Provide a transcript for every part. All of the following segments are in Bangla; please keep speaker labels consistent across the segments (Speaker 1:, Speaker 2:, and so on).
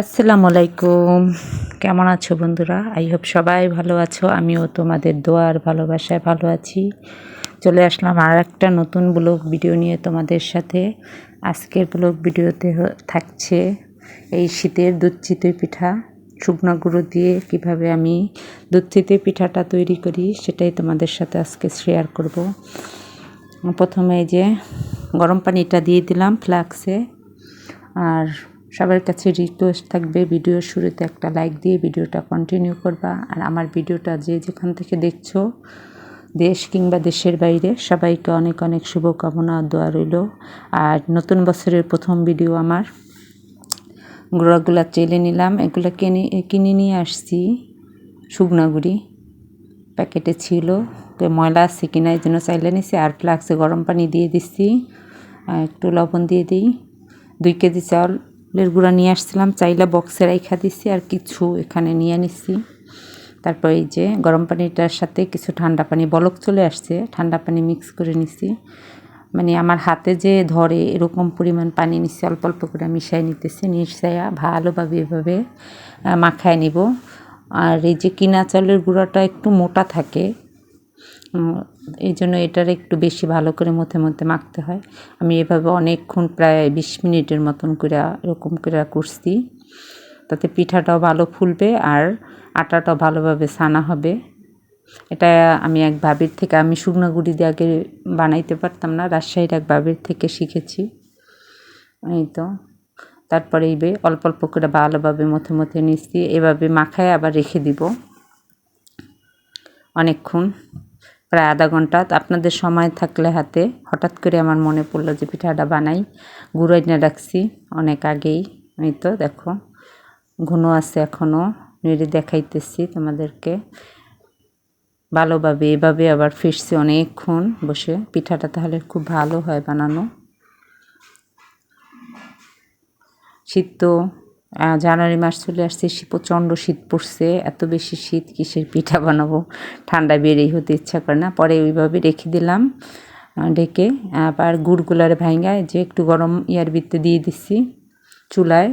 Speaker 1: আসসালামু আলাইকুম। কেমন আছো বন্ধুরা? আই হোপ সবাই ভালো আছো। আমিও তোমাদের দোয়ার ভালোবাসায় ভালো আছি। চলে আসলাম আর একটা নতুন ব্লগ ভিডিও নিয়ে তোমাদের সাথে। আজকের ব্লগ ভিডিওতে থাকছে এই শীতের দুধ চিতই পিঠা। শুকনো গুঁড়ো দিয়ে কীভাবে আমি দুধ পিঠাটা তৈরি করি সেটাই তোমাদের সাথে আজকে শেয়ার করব। প্রথমে যে গরম পানিটা দিয়ে দিলাম ফ্লাক্সে। আর সবার কাছে রিকোয়েস্ট থাকবে ভিডিওর শুরুতে একটা লাইক দিয়ে ভিডিওটা কন্টিনিউ করবা। আর আমার ভিডিওটা যে যেখান থেকে দেখছ, দেশ কিংবা দেশের বাইরে, সবাইকে অনেক অনেক শুভকামনা দোয়া রইল। আর নতুন বছরের প্রথম ভিডিও আমার। গুঁড়াগুলা চেলে নিলাম, এগুলো কিনে কিনে নিয়ে আসছি। শুকনাগুড়ি প্যাকেটে ছিল। তো ময়লা আছে কিনা এই জন্য চাইলে নিছি। আর ফ্লাক্সে গরম পানি দিয়ে দিচ্ছি। একটু লবণ দিয়ে দিই। দুই কেজি চাউলের গুঁড়া নিয়ে আসছিলাম, চাইলা বক্সে রাইখা দিচ্ছি আর কিছু এখানে নিয়ে নিচ্ছি তারপর এই যে গরম পানিটার সাথে কিছু ঠান্ডা পানি, বলক চলে আসছে, ঠান্ডা পানি মিক্স করে নিছি। মানে আমার হাতে যে ধরে এরকম পরিমাণ পানি নিচ্ছি অল্প অল্প করে মিশাই নিতেছি মিশাইয়া ভালোভাবে এভাবে মাখায় নিব। আর এই যে কিনা চালের গুঁড়াটা একটু মোটা থাকে এই জন্য এটার একটু বেশি ভালো করে মধ্যে মধ্যে মাখতে হয়। আমি এভাবে অনেকক্ষণ প্রায় বিশ মিনিটের মতন করে, এরকম করে করছি তাতে পিঠাটাও ভালো ফুলবে আর আটাটাও ভালোভাবে ছানা হবে। এটা আমি এক ভাবির থেকে, আমি শুকনো গুঁড়ি দিয়ে আগে বানাইতে পারতাম না, রাজশাহীর এক ভাবির থেকে শিখেছি। এই তো। তারপরে এই বে অল্প অল্প করে ভালোভাবে মধ্যে মধ্যে নিচ্ছি, এভাবে মাখায় আবার রেখে দিব। অনেকক্ষণ। প্রায় আধা ঘণ্টা। আপনাদের সময় থাকলে হাতে। হঠাৎ করে আমার মনে পড়ল যে পিঠাটা বানাই। গুঁড়ো এনে রাখছি অনেক আগেই। আমি তো দেখো, ঘুনো আছে এখনও নেড়ে দেখাইতেছি তোমাদেরকে। ভালোভাবে এভাবে আবার ফিরছি অনেকক্ষণ বসে। পিঠাটা তাহলে খুব ভালো হয় বানানো। শীত তো জানুয়ারি মাস চলে আসছে প্রচণ্ড শীত পড়ছে, এত বেশি শীত কিসের পিঠা বানাবো? ঠান্ডা বেড়েই হতে ইচ্ছা করে না। পরে ওইভাবে রেখে দিলাম ডেকে। আবার গুড়গুলার ভাঙ্গায় যে একটু গরম ইয়ার ভিতরে দিয়ে দিচ্ছি, চুলায়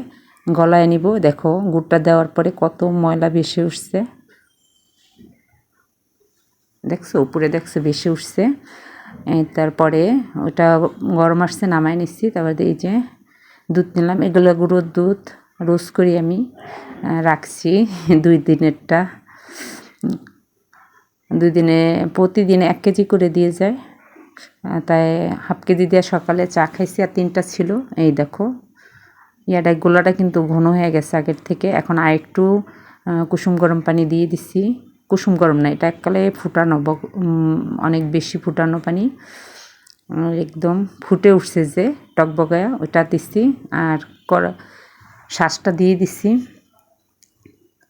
Speaker 1: গলায় নিব। দেখো, গুড়টা দেওয়ার পরে কত ময়লা বেশি উঠছে। দেখছ, উপরে দেখছ বেশি উঠছে। তারপরে ওটা গরম আসছে নামাই নিচ্ছি। তারপরে এই যে দুধ নিলাম, এগুলো গুঁড়োর দুধ। রোজ করি আমি রাখছি দুই দিনেরটা। দুই দিনে প্রতিদিনে এক কেজি করে দিয়ে যায়। তাই হাফ কেজি দিয়ে সকালে চা খাইছি আর তিনটা ছিল। এই দেখো ইয়াটা গোলাটা কিন্তু ঘন হয়ে গেছে আগের থেকে। এখন আর একটু কুসুম গরম পানি দিয়ে দিচ্ছি কুসুম গরম না, এটা এককালে ফুটানো অনেক বেশি ফুটানো পানি। একদম ফুটে উঠছে যে, টকবগায়া, ওটা দিচ্ছি আর কড়া শ্বাসটা দিয়ে দিচ্ছি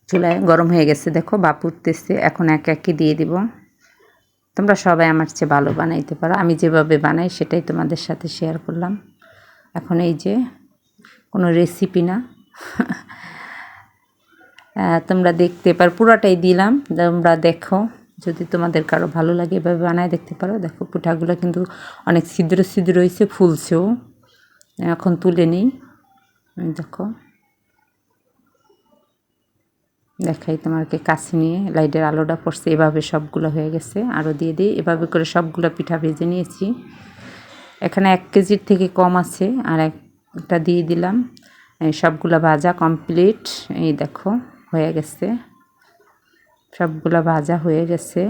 Speaker 1: চুলায় গরম হয়ে গেছে, দেখো, বাপ উঠতেছে, এখন এক একই দিয়ে দিব। তোমরা সবাই আমার চেয়ে ভালো বানাইতে পারো। আমি যেভাবে বানাই সেটাই তোমাদের সাথে শেয়ার করলাম। এখন এই যে, কোনো রেসিপি না। তোমরা দেখতে পারো, পুরোটাই দিলাম। তোমরা দেখো, যদি তোমাদের কারও ভালো লাগে এভাবে বানায় দেখতে পারো। দেখো, পিঠাগুলো কিন্তু অনেক ছিদ্র ছিদ্র হয়েছে ফুলছেও। এখন তুলে নিই। দেখো। দেখাই তোমাকে কাছে নিয়ে, লাইটের আলোটা পড়ছে, এভাবে সবগুলো হয়ে গেছে। আরও দিয়ে দিই, এভাবে করে সবগুলো পিঠা ভেজে নিয়েছি। এখানে এক কেজির থেকে কম আছে, আর একটা দিয়ে দিলাম। সবগুলো ভাজা কমপ্লিট, এই দেখো, হয়ে গেছে। সবগুলো ভাজা হয়ে গেছে।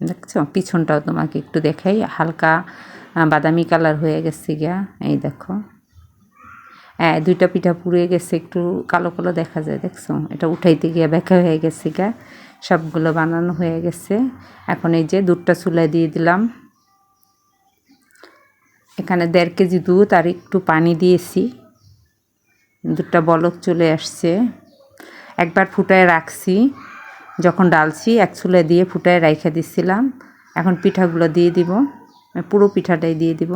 Speaker 1: দেখছ? পিছনটাও তোমাকে একটু দেখাই, হালকা বাদামি কালার হয়ে গেছে গিয়া, এই দেখো। দুইটা পিঠা পুড়ে গেছে, একটু কালো কালো দেখা যায়, দেখছ? এটা উঠাইতে গিয়ে ব্যাখ্যা হয়ে গেছে গা। সবগুলো বানানো হয়ে গেছে। এখন এই যে দুধটা চুলায় দিয়ে দিলাম। এখানে দেড় কেজি দুধ আর একটু পানি দিয়েছি। দুধটা বলক চলে আসছে। একবার ফুটায় রাখছি। যখন ডালছি, এক চুলায় দিয়ে ফুটায় রাইখা দিচ্ছিলাম এখন পিঠাগুলো দিয়ে দিব। পুরো পিঠাটাই দিয়ে দিব।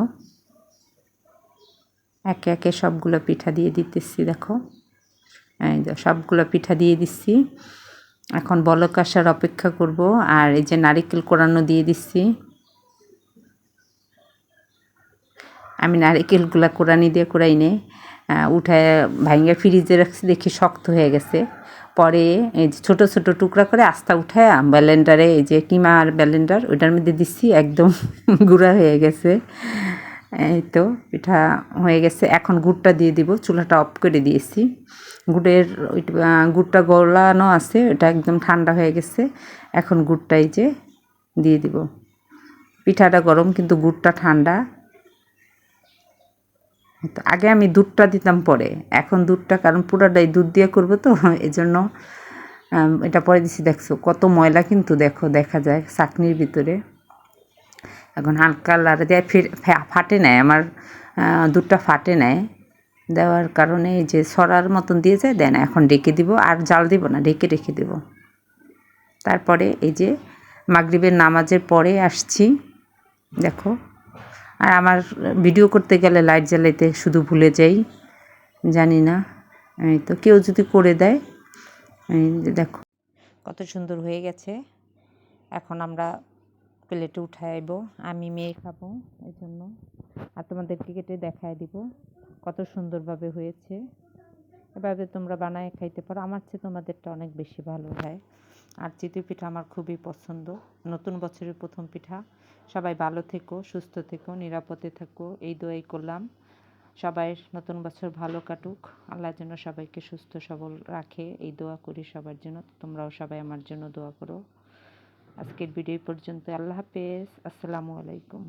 Speaker 1: একে একে সবগুলো পিঠা দিয়ে দিতেছি, দেখো। এই যে সবগুলো পিঠা দিয়ে দিচ্ছি এখন বলক আসার অপেক্ষা করব, আর এই যে নারিকেল কোরানো দিয়ে দিচ্ছি আমি নারিকেলগুলা কোরানি দিয়ে কোরাই নেই উঠায় ভাঙ্গে ফ্রিজে রাখছি, দেখি শক্ত হয়ে গেছে। পরে এই যে ছোটো ছোটো টুকরা করে আস্তা উঠায় ব্যালেন্ডারে এই যে কিমার ব্যালেন্ডার ওইটার মধ্যে দিচ্ছি একদম গুঁড়া হয়ে গেছে। এই তো পিঠা হয়ে গেছে। এখন গুড়টা দিয়ে দিব। চুলাটা অফ করে দিয়েছি। গুড়ের গুড়টা গলানো আছে। ওটা একদম ঠান্ডা হয়ে গেছে। এখন গুড়টা এই যে দিয়ে দিব। পিঠাটা গরম, কিন্তু গুড়টা ঠান্ডা। তো আগে আমি দুধটা দিতাম পরে। এখন দুধটা, কারণ পুরোটাই দুধ দিয়ে করব তো এই জন্য এটা পরে দিছি। দেখছ, কত ময়লা কিন্তু দেখো, দেখা যায় চাকনির ভিতরে। এখন হালকা লাড়ে ফা- ফাটে নেয়, আমার দুধটা ফাটে নেয়। দেওয়ার কারণে এই যে সরার মতন দিয়ে যায় দেয় না এখন ডেকে দিব, আর জাল দিব না ডেকে রেখে দেব। তারপরে এই যে মাগরিবের নামাজের পরে আসছি, দেখো। আর আমার ভিডিও করতে গেলে লাইট জ্বালাইতে শুধু ভুলে যাই, জানি না। তো, কেউ যদি করে দেয় দেখো। কত সুন্দর হয়ে গেছে। এখন আমরা প্লেটে উঠাইব, আমি মেয়ে খাব এই জন্য আর তোমাদেরকে কেটে দেখায় দিব, কত সুন্দরভাবে হয়েছে। এভাবে তোমরা বানায় খাইতে পারো, আমার চেয়ে তোমাদেরটা অনেক বেশি ভালো হয়। আর চিতই পিঠা আমার খুবই পছন্দ। নতুন বছরের প্রথম পিঠা। সবাই ভালো থেকো, সুস্থ থেকো, নিরাপদে থাকো, এই দোয়াই করলাম। সবাই নতুন বছর ভালো কাটুক। আল্লাহ যেন সবাইকে সুস্থ সবল রাখে। এই দোয়া করি সবার জন্য। তোমরাও সবাই আমার জন্য দোয়া করো। আজকের ভিডিও পর্যন্ত আল্লাহ হাফেজ। আসসালামু আলাইকুম।